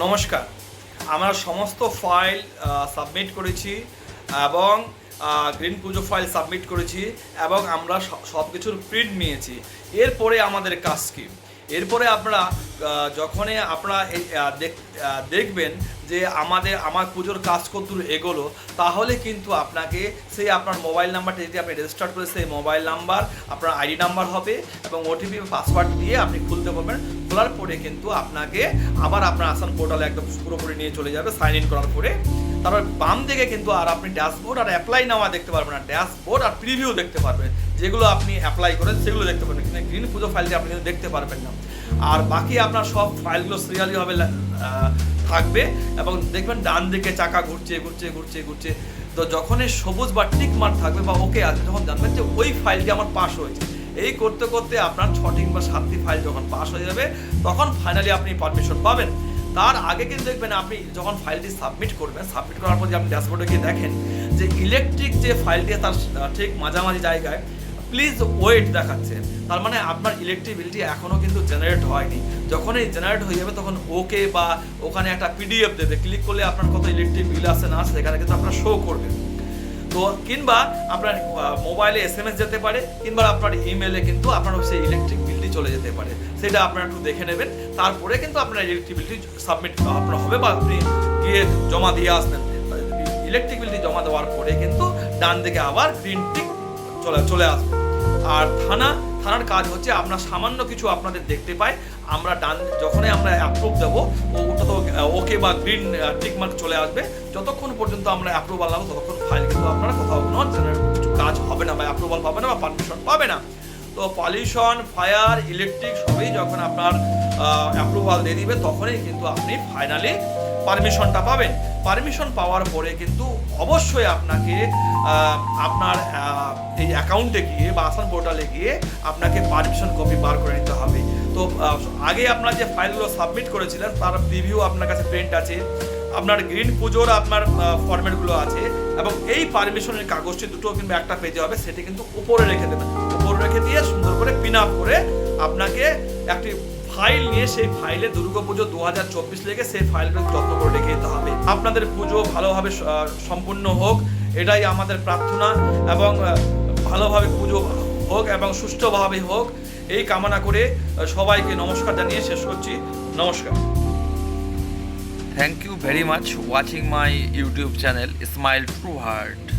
নমস্কার। আমরা সমস্ত ফাইল সাবমিট করেছি এবং গ্রিন পুজো ফাইল সাবমিট করেছি এবং আমরা সব কিছুর প্রিন্ট নিয়েছি। এরপরে আমাদের কাজ কি? এরপরে আপনারা যখনই আপনারা দেখবেন যে আমাদের, আমার পুজোর কাজ কতদূর এগোলো, তাহলে কিন্তু আপনাকে সেই আপনার মোবাইল নাম্বারটা যদি আপনি রেজিস্টার করে, সেই মোবাইল নাম্বার, আপনার আইডি নাম্বার হবে এবং ওটিপি পাসওয়ার্ড দিয়ে আপনি খুলতে পারবেন। খোলার পরে কিন্তু আপনাকে আবার আপনার আসান পোর্টালে একদম পুরোপুরি নিয়ে চলে যাবে সাইন ইন করার পরে। তারপর বাম দিকে কিন্তু আর আপনি ড্যাশবোর্ড আর অ্যাপ্লাই নেওয়া দেখতে পারবেন না। ড্যাশবোর্ড আর প্রিভিউ দেখতে পারবেন। যেগুলো আপনি অ্যাপ্লাই করেন, সেগুলো দেখতে পারবেন। কিন্তু গ্রিন পুজো ফাইলটি আপনি কিন্তু দেখতে পারবেন না। আর বাকি আপনার সব ফাইলগুলো সিরিয়ালিভাবে থাকবে। এবং দেখবেন ডান দিকে চাকা ঘুরছে ঘুরছে ঘুরছে ঘুরছে। তো যখনই সবুজ বা টিক মার্ক থাকবে বা ওকে আছে যখন জানবেন যে ওই ফাইলটি আমার পাস হয়েছে। এই করতে করতে আপনার ছটি বা সাতটি ফাইল যখন পাস হয়ে যাবে, তখন ফাইনালি আপনি পারমিশন পাবেন। তার আগে কিন্তু দেখবেন আপনি যখন ফাইলটি সাবমিট করবেন সাবমিট করার পর যে আপনি ড্যাশবোর্ডে গিয়ে দেখেন যে ইলেকট্রিক যে ফাইলটি তার ঠিক মাঝামাঝি জায়গায় প্লিজ ওয়েট দেখাচ্ছে। তার মানে আপনার ইলেকট্রিক বিলটি এখনও কিন্তু জেনারেট হয়নি। যখন এই জেনারেট হয়ে যাবে, তখন ওকে বা ওখানে একটা পিডিএফ দেবে। ক্লিক করলে আপনার কত ইলেকট্রিক বিল আছে না আছে সেখানে কিন্তু আপনার শো করবে। তো কিংবা আপনার মোবাইলে এস এম এস যেতে পারে, কিংবা আপনার ইমেলে কিন্তু আপনার সেই ইলেকট্রিক বিলটি চলে যেতে পারে। সেটা আপনারা একটু দেখে নেবেন। তারপরে কিন্তু আপনার ইলেকট্রিক বিলটি সাবমিট আপনার হবে বা আপনি গিয়ে জমা দিয়ে আসবেন। ইলেকট্রিক বিলটি জমা দেওয়ার পরে কিন্তু ডান দিকে আবার গ্রিন টিক চলে চলে আসবে। আর থানা, থানার কাজ হচ্ছে আমরা সামান্য কিছু আপনাদের দেখতে পাই। আমরা ডান, যখনই আমরা অ্যাপ্রুভ দেবো ওটা তো ওকে বা গ্রিন টিক মার্ক চলে আসবে। যতক্ষণ পর্যন্ত আমরা অ্যাপ্রুভাল লাগবো ততক্ষণ ফাইল কিন্তু আপনারা কোথাও generate কিছু কাজ হবে না বা অ্যাপ্রুভাল পাবে না বা পারমিশন পাবে না। তো পলিউশন ফায়ার ইলেকট্রিক সবই যখন আপনার অ্যাপ্রুভাল দিয়ে দিবে, তখনই কিন্তু আপনি ফাইনালি পারমিশনটা পাবেন। পারমিশন পাওয়ার পরে কিন্তু অবশ্যই আপনাকে আপনার এই অ্যাকাউন্টে গিয়ে বা আসান পোর্টালে গিয়ে আপনাকে পারমিশন কপি বার করে নিতে হবে। তো আগে আপনার যে ফাইলগুলো সাবমিট করেছিলেন, তার প্রিভিউ আপনার কাছে প্রিন্ট আছে। আপনার গ্রিন পুজোর আপনার ফরম্যাটগুলো আছে এবং এই পারমিশনের কাগজটি দুটো কিংবা একটা পেজে হবে, সেটি কিন্তু উপরে রেখে দেবেন। উপরে রেখে দিয়ে সুন্দর করে পিন আপ করে আপনাকে একটি ফাইল নিয়ে সেই ফাইলে দুর্গাপুজো দু হাজার চব্বিশ লেগে সেই ফাইলটা যত্ন করে রেখে দিতে হবে। আপনাদের পুজো ভালোভাবে সম্পূর্ণ হোক, এটাই আমাদের প্রার্থনা এবং ভালোভাবে পুজো হোক এবং সুষ্ঠুভাবে হোক, এই কামনা করে সবাইকে নমস্কার জানিয়ে শেষ করছি। নমস্কার। Thank you very much watching my YouTube channel smile True Heart.